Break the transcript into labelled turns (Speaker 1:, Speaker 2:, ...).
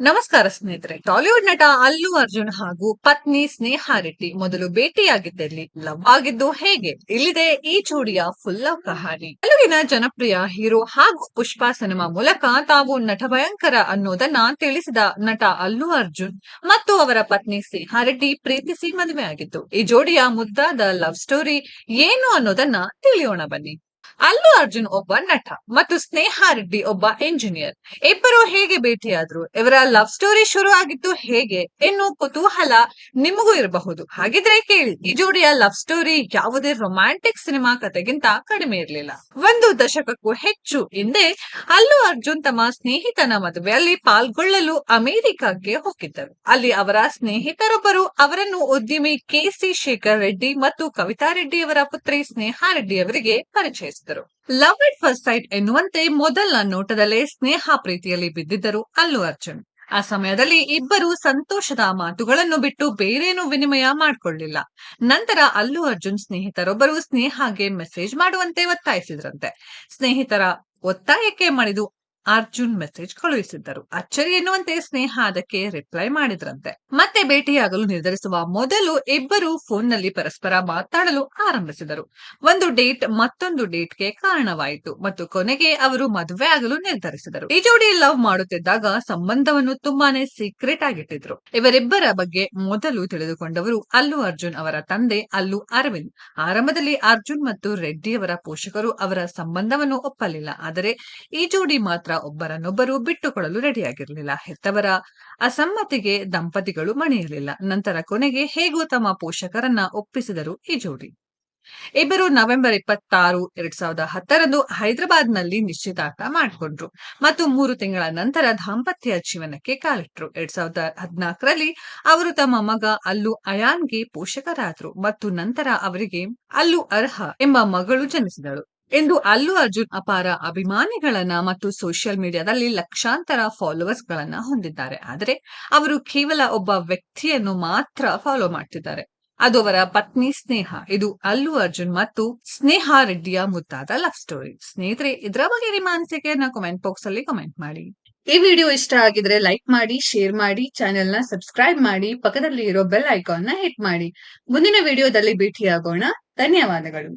Speaker 1: ನಮಸ್ಕಾರ ಸ್ನೇಹಿತರೆ. ಟಾಲಿವುಡ್ ನಟ ಅಲ್ಲು ಅರ್ಜುನ್ ಹಾಗೂ ಪತ್ನಿ ಸ್ನೇಹಾ ರೆಡ್ಡಿ ಮೊದಲು ಭೇಟಿಯಾಗಿದ್ದಲ್ಲಿ ಲವ್ ಆಗಿದ್ದು ಹೇಗೆ? ಇಲ್ಲಿದೆ ಈ ಜೋಡಿಯ ಫುಲ್ ಲವ್ ಕಹಾನಿ. ತೆಲುಗಿನ ಜನಪ್ರಿಯ ಹೀರೋ ಹಾಗೂ ಪುಷ್ಪಾ ಸಿನಿಮಾ ಮೂಲಕ ತಾವು ನಟ ಭಯಂಕರ ಅನ್ನೋದನ್ನ ತಿಳಿಸಿದ ನಟ ಅಲ್ಲು ಅರ್ಜುನ್ ಮತ್ತು ಅವರ ಪತ್ನಿ ಸ್ನೇಹಾ ರೆಡ್ಡಿ ಪ್ರೀತಿಸಿ ಮದುವೆಯಾಗಿತ್ತು ಈ ಜೋಡಿಯ ಮುದ್ದಾದ ಲವ್ ಸ್ಟೋರಿ ಏನು ಅನ್ನೋದನ್ನ ತಿಳಿಯೋಣ ಬನ್ನಿ. ಅಲ್ಲು ಅರ್ಜುನ್ ಒಬ್ಬ ನಟ ಮತ್ತು ಸ್ನೇಹಾ ರೆಡ್ಡಿ ಒಬ್ಬ ಇಂಜಿನಿಯರ್ ಇಬ್ಬರು ಹೇಗೆ ಭೇಟಿಯಾದ್ರು? ಇವರ ಲವ್ ಸ್ಟೋರಿ ಶುರು ಆಗಿತ್ತು ಹೇಗೆ? ಎನ್ನು ಕುತೂಹಲ ನಿಮಗೂ ಇರಬಹುದು. ಹಾಗಿದ್ರೆ ಕೇಳಿ, ಈ ಜೋಡಿಯ ಲವ್ ಸ್ಟೋರಿ ಯಾವುದೇ ರೊಮ್ಯಾಂಟಿಕ್ ಸಿನಿಮಾ ಕಥೆಗಿಂತ ಕಡಿಮೆ ಇರಲಿಲ್ಲ. ಒಂದು ದಶಕಕ್ಕೂ ಹೆಚ್ಚು ಹಿಂದೆ ಅಲ್ಲು ಅರ್ಜುನ್ ತಮ್ಮ ಸ್ನೇಹಿತನ ಮದುವೆಯಲ್ಲಿ ಪಾಲ್ಗೊಳ್ಳಲು ಅಮೆರಿಕಕ್ಕೆ ಹೋಗಿದ್ದರು. ಅಲ್ಲಿ ಅವರ ಸ್ನೇಹಿತರೊಬ್ಬರು ಅವರನ್ನು ಉದ್ಯಮಿ ಕೆಸಿ ಶೇಖರ್ ರೆಡ್ಡಿ ಮತ್ತು ಕವಿತಾ ರೆಡ್ಡಿ ಅವರ ಪುತ್ರಿ ಸ್ನೇಹಾ ರೆಡ್ಡಿ ಅವರಿಗೆ ಲವ್ ಇಟ್ ಫಸ್ಟ್ ಸೈಟ್ ಎನ್ನುವಂತೆ ಮೊದಲ ನೋಟದಲ್ಲೇ ಸ್ನೇಹ ಪ್ರೀತಿಯಲ್ಲಿ ಬಿದ್ದಿದ್ದರು ಅಲ್ಲು ಅರ್ಜುನ್. ಆ ಸಮಯದಲ್ಲಿ ಇಬ್ಬರು ಸಂತೋಷದ ಮಾತುಗಳನ್ನು ಬಿಟ್ಟು ಬೇರೇನು ವಿನಿಮಯ ಮಾಡಿಕೊಳ್ಳಿಲ್ಲ. ನಂತರ ಅಲ್ಲು ಅರ್ಜುನ್ ಸ್ನೇಹಿತರೊಬ್ಬರು ಸ್ನೇಹಗೆ ಮೆಸೇಜ್ ಮಾಡುವಂತೆ ಒತ್ತಾಯಿಸಿದ್ರಂತೆ. ಸ್ನೇಹಿತರ ಒತ್ತಾಯಕ್ಕೆ ಮಣಿದು ಅರ್ಜುನ್ ಮೆಸೇಜ್ ಕಳುಹಿಸಿದ್ದರು. ಅಚ್ಚರಿ ಎನ್ನುವಂತೆ ಸ್ನೇಹ ಅದಕ್ಕೆ ರಿಪ್ಲೈ ಮಾಡಿದ್ರಂತೆ. ಮತ್ತೆ ಭೇಟಿಯಾಗಲು ನಿರ್ಧರಿಸುವ ಮೊದಲು ಇಬ್ಬರು ಫೋನ್ನಲ್ಲಿ ಪರಸ್ಪರ ಮಾತಾಡಲು ಆರಂಭಿಸಿದರು. ಒಂದು ಡೇಟ್ ಮತ್ತೊಂದು ಡೇಟ್ಗೆ ಕಾರಣವಾಯಿತು ಮತ್ತು ಕೊನೆಗೆ ಅವರು ಮದುವೆ ಆಗಲು ನಿರ್ಧರಿಸಿದರು. ಈ ಜೋಡಿ ಲವ್ ಮಾಡುತ್ತಿದ್ದಾಗ ಸಂಬಂಧವನ್ನು ತುಂಬಾನೇ ಸೀಕ್ರೆಟ್ ಆಗಿಟ್ಟಿದ್ರು. ಇವರಿಬ್ಬರ ಬಗ್ಗೆ ಮೊದಲು ತಿಳಿದುಕೊಂಡವರು ಅಲ್ಲು ಅರ್ಜುನ್ ಅವರ ತಂದೆ ಅಲ್ಲು ಅರವಿಂದ್. ಆರಂಭದಲ್ಲಿ ಅರ್ಜುನ್ ಮತ್ತು ರೆಡ್ಡಿ ಅವರ ಪೋಷಕರು ಅವರ ಸಂಬಂಧವನ್ನು ಒಪ್ಪಲಿಲ್ಲ. ಆದರೆ ಈ ಜೋಡಿ ಮಾತ್ರ ಒಬ್ಬರನ್ನೊಬ್ಬರು ಬಿಟ್ಟುಕೊಳ್ಳಲು ರೆಡಿಯಾಗಿರಲಿಲ್ಲ. ಹೆತ್ತವರ ಅಸಮ್ಮತಿಗೆ ದಂಪತಿಗಳು ಮಣಿಯಲಿಲ್ಲ. ನಂತರ ಕೊನೆಗೆ ಹೇಗೂ ತಮ್ಮ ಪೋಷಕರನ್ನ ಒಪ್ಪಿಸಿದರು ಈ ಜೋಡಿ. ಇಬ್ಬರು ನವೆಂಬರ್ ಇಪ್ಪತ್ತಾರು, ಎರಡ್ ಸಾವಿರದ ಹತ್ತರಂದು ಹೈದರಾಬಾದ್ನಲ್ಲಿ ನಿಶ್ಚಿತಾರ್ಥ ಮಾಡಿಕೊಂಡ್ರು ಮತ್ತು ಮೂರು ತಿಂಗಳ ನಂತರ ದಾಂಪತ್ಯ ಜೀವನಕ್ಕೆ ಕಾಲಿಟ್ರು. ಎರಡ್ ಸಾವಿರದ ಹದಿನಾಲ್ಕರಲ್ಲಿ ಅವರು ತಮ್ಮ ಮಗ ಅಲ್ಲು ಅಯಾನ್ಗೆ ಪೋಷಕರಾದ್ರು ಮತ್ತು ನಂತರ ಅವರಿಗೆ ಅಲ್ಲು ಅರ್ಹ ಎಂಬ ಮಗಳು ಜನಿಸಿದಳು. ಎಂದು ಅಲ್ಲು ಅರ್ಜುನ್ ಅಪಾರ ಅಭಿಮಾನಿಗಳನ್ನ ಮತ್ತು ಸೋಷಿಯಲ್ ಮೀಡಿಯಾದಲ್ಲಿ ಲಕ್ಷಾಂತರ ಫಾಲೋವರ್ಸ್ ಗಳನ್ನ ಹೊಂದಿದ್ದಾರೆ. ಆದರೆ ಅವರು ಕೇವಲ ಒಬ್ಬ ವ್ಯಕ್ತಿಯನ್ನು ಮಾತ್ರ ಫಾಲೋ ಮಾಡ್ತಿದ್ದಾರೆ. ಅದು ಅವರ ಪತ್ನಿ ಸ್ನೇಹ. ಇದು ಅಲ್ಲು ಅರ್ಜುನ್ ಮತ್ತು ಸ್ನೇಹ ರೆಡ್ಡಿಯ ಮುದ್ದಾದ ಲವ್ ಸ್ಟೋರಿ ಸ್ನೇಹಿತರೆ, ಇದರ ಬಗ್ಗೆ ನಿಮ್ಮ ಅನಿಸಿಕೆಯನ್ನ ಕಮೆಂಟ್ ಬಾಕ್ಸ್ ಅಲ್ಲಿ ಕಮೆಂಟ್ ಮಾಡಿ. ಈ ವಿಡಿಯೋ ಇಷ್ಟ ಆಗಿದ್ರೆ ಲೈಕ್ ಮಾಡಿ ಶೇರ್ ಮಾಡಿ ಚಾನೆಲ್ನ ಸಬ್ಸ್ಕ್ರೈಬ್ ಮಾಡಿ ಪಕ್ಕದಲ್ಲಿ ಇರೋ ಬೆಲ್ ಐಕಾನ್ನ ಹಿಟ್ ಮಾಡಿ. ಮುಂದಿನ ವಿಡಿಯೋದಲ್ಲಿ ಭೇಟಿಯಾಗೋಣ. ಧನ್ಯವಾದಗಳು.